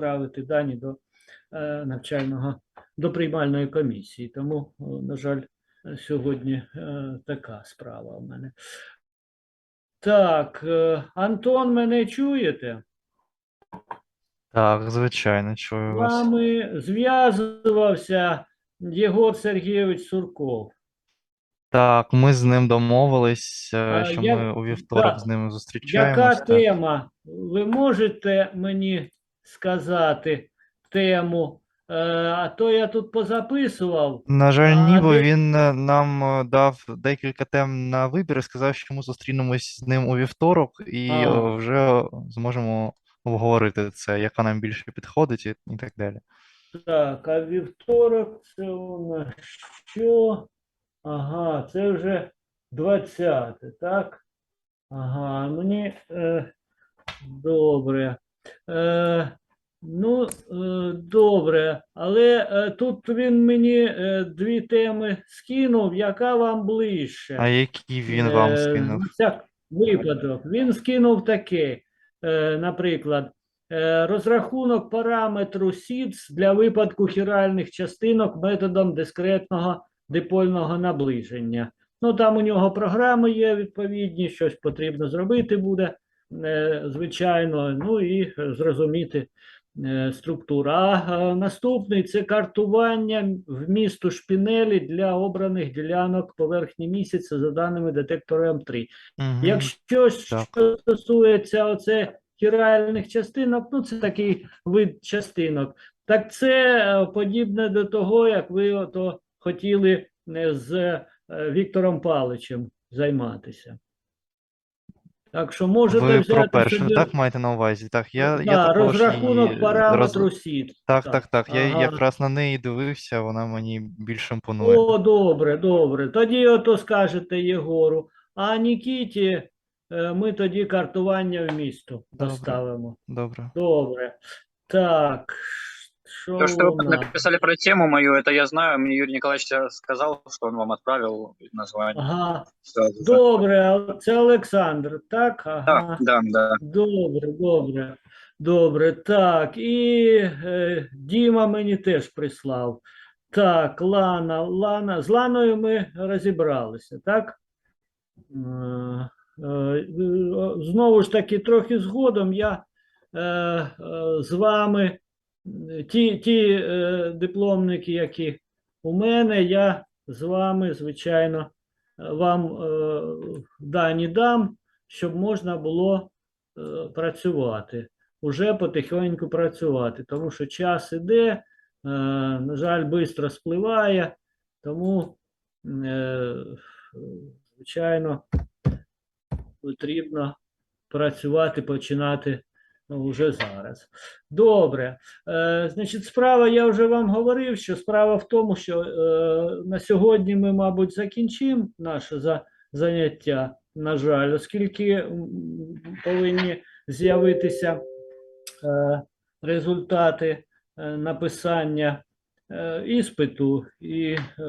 відправити дані до е, навчального до приймальної комісії. Тому, е, на жаль, сьогодні е, така справа у мене. Так, Антон, мене чуєте? Так, звичайно, чую вас. З вами зв'язувався Єгор Сергійович Сурков. Так, ми з ним домовились, що як- ми у вівторок так, з ним Яка тема? Ви можете мені сказати тему? Е, а то я тут позаписував. На жаль, А ні, бо де- він е, нам е, дав декілька тем на вибір і сказав, що ми зустрінемось з ним у вівторок і А. вже зможемо обговорити це, яка нам більше підходить і, і так далі. Так, а вівторок це у нас що? Ага, це вже 20, так? Ага, мені е, добре. Е, ну, е, добре, але е, тут він мені дві теми скинув, яка вам ближче? А які він вам скинув? всяк випадок. Він скинув таке, наприклад, розрахунок параметру СІДС для випадку хіральних частинок методом дискретного дипольного наближення. Ну, там у нього програми є відповідні, щось потрібно зробити буде, звичайно, ну і е, зрозуміти е, структуру. А е, наступний це картування вмісту шпінелі для обраних ділянок поверхні місяця за даними детектору М3. Мгм. Якщо що стосується оце хіральних частинок, ну це такий вид частинок, так це е, подібне до того, як ви ото хотіли е, з е, Віктором Паличем займатися. Так що можете Ви взяти про перше, собі так маєте на увазі? Так, я, да, я також розрахунок параметру роз- СІД. Так, так, так. Я Ага. якраз на неї дивився, вона мені більш імпонує. О, добре, добре. Тоді ото скажете Єгору. А Нікіті е, ми тоді картування в місто Добре. поставимо. Добре. Добре. Так. Що То, что вы написали про тему мою, это я знаю. Мне Юрий Николаевич сказал, что он вам отправил название. Ага. сразу. Добре, це Олександр, так? Ага. Да, да, да. Добре, добре. Добре, так. І е, Діма мені теж прислав. Так, Лана, Лана. З Ланою ми розібралися, так? Е, е, Знову ж таки, трохи згодом я е, е, з вами, ті, ті е, дипломники, які у мене, я з вами, звичайно, е, вам е, дані дам, щоб можна було е, працювати, уже потихеньку працювати, тому що час іде, е, на жаль, швидко спливає, тому, е, звичайно, потрібно працювати, починати вже зараз. Добре. Е, значить, справа, я вже вам говорив, що справа в тому, що е, на сьогодні ми, мабуть, закінчимо наше за, заняття, на жаль, оскільки повинні з'явитися е, результати е, написання е, іспиту, і е,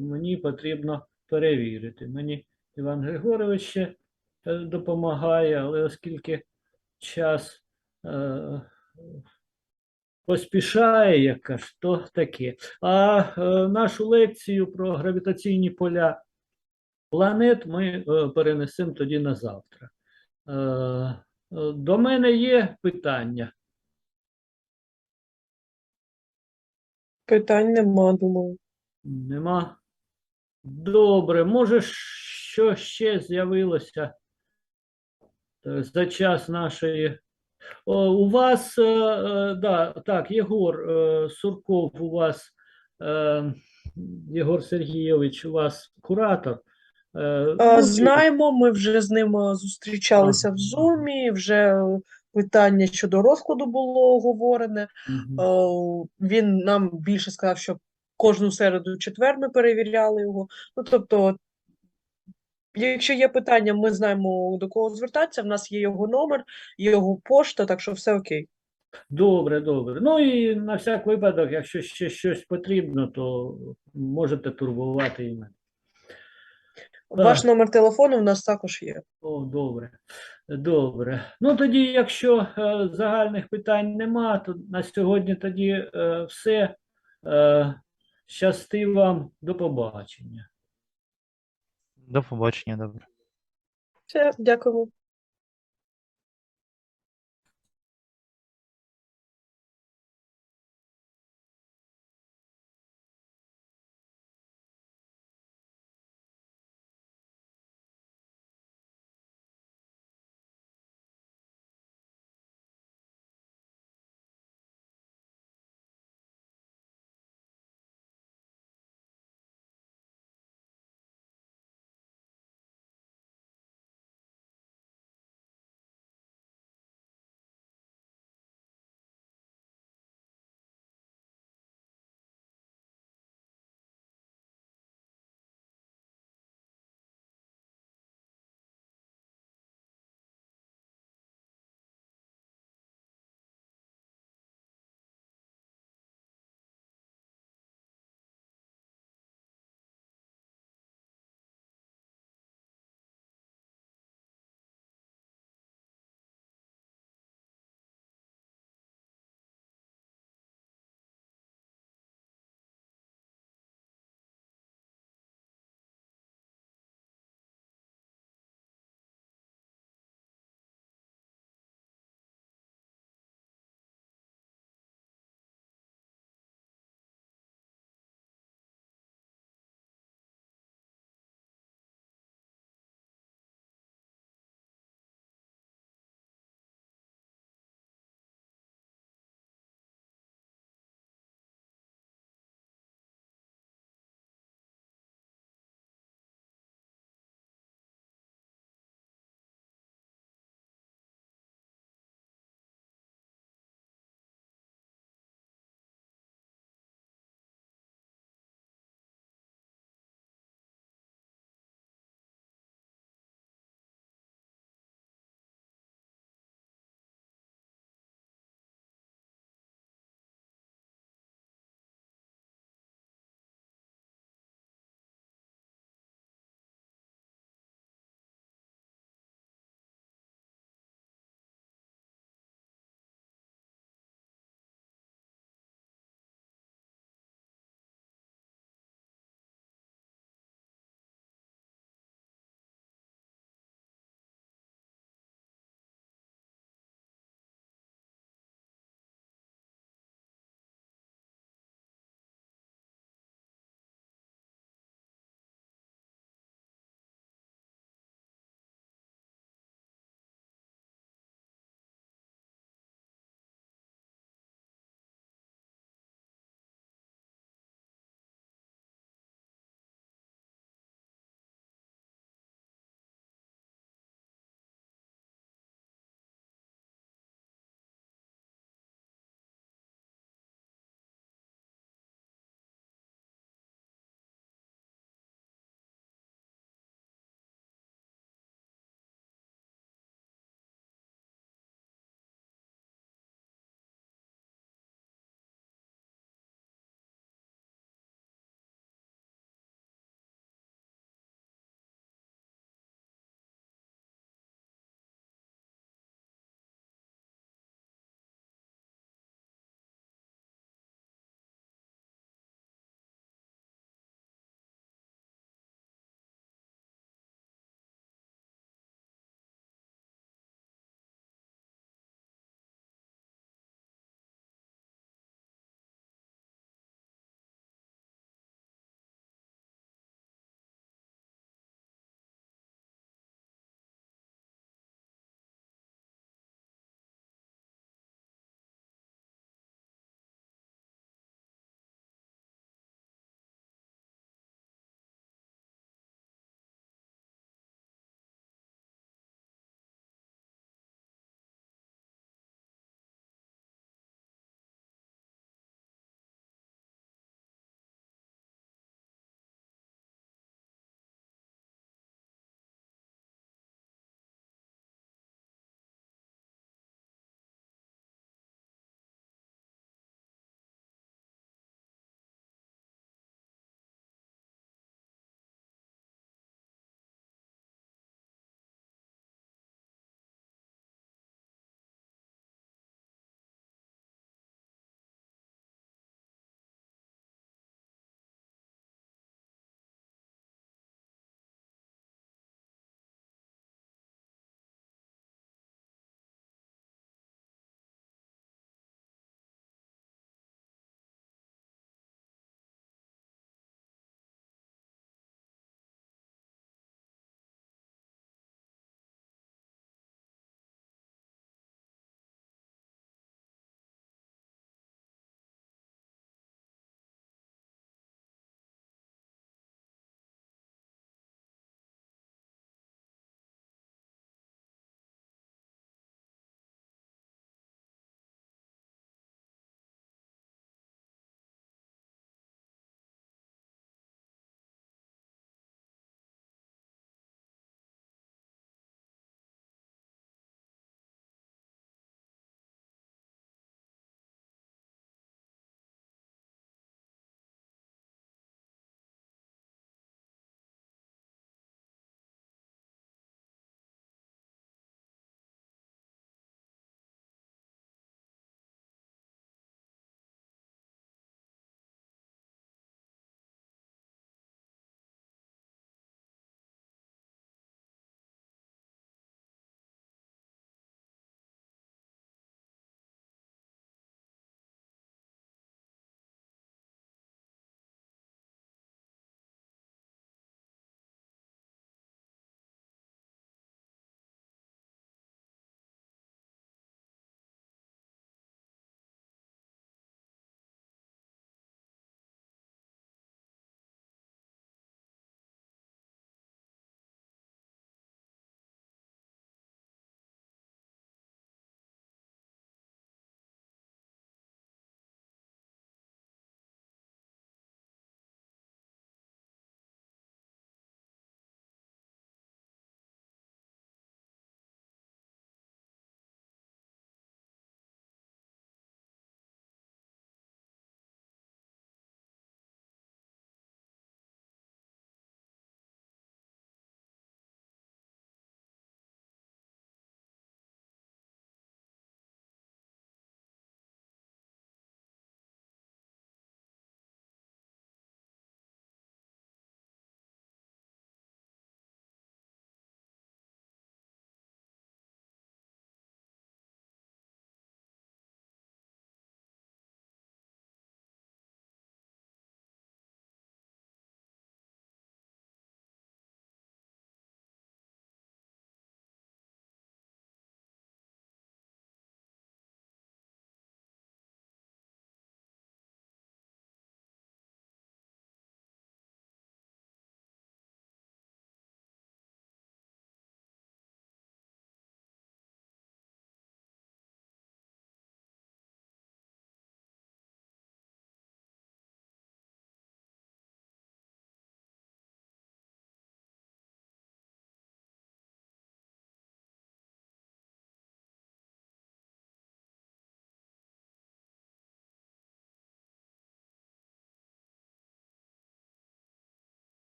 мені потрібно перевірити. Мені Іван Григорович ще е, допомагає, але оскільки час поспішає, як кажуть, то таке. А е, нашу лекцію про гравітаційні поля планет ми е, перенесемо тоді на завтра. Е, е, до мене є питання. Питань нема, думаю. Нема. Добре, може, що ще з'явилося е, за час нашої. О, у вас, е, е, да, так, Єгор е, Сурков, у вас, е, Єгор Сергійович, у вас куратор. Е, ну, Знаємо, ми вже з ним зустрічалися в Зумі, вже е, питання щодо розкладу було оговорене. Е, Він нам більше сказав, що кожну середу четвер ми перевіряли його. Ну, тобто, якщо є питання, ми знаємо до кого звертатися. В нас є його номер, його пошта, так що все окей. Добре, добре. Ну і на всяк випадок, якщо ще щось потрібно, то можете турбувати і мене. Ваш номер телефону в нас також є. О, добре. Добре. Ну тоді, якщо е, загальних питань нема, то на сьогодні тоді е, все. Е, щасти вам, до побачення. До побачення, добре. Все, дякуємо.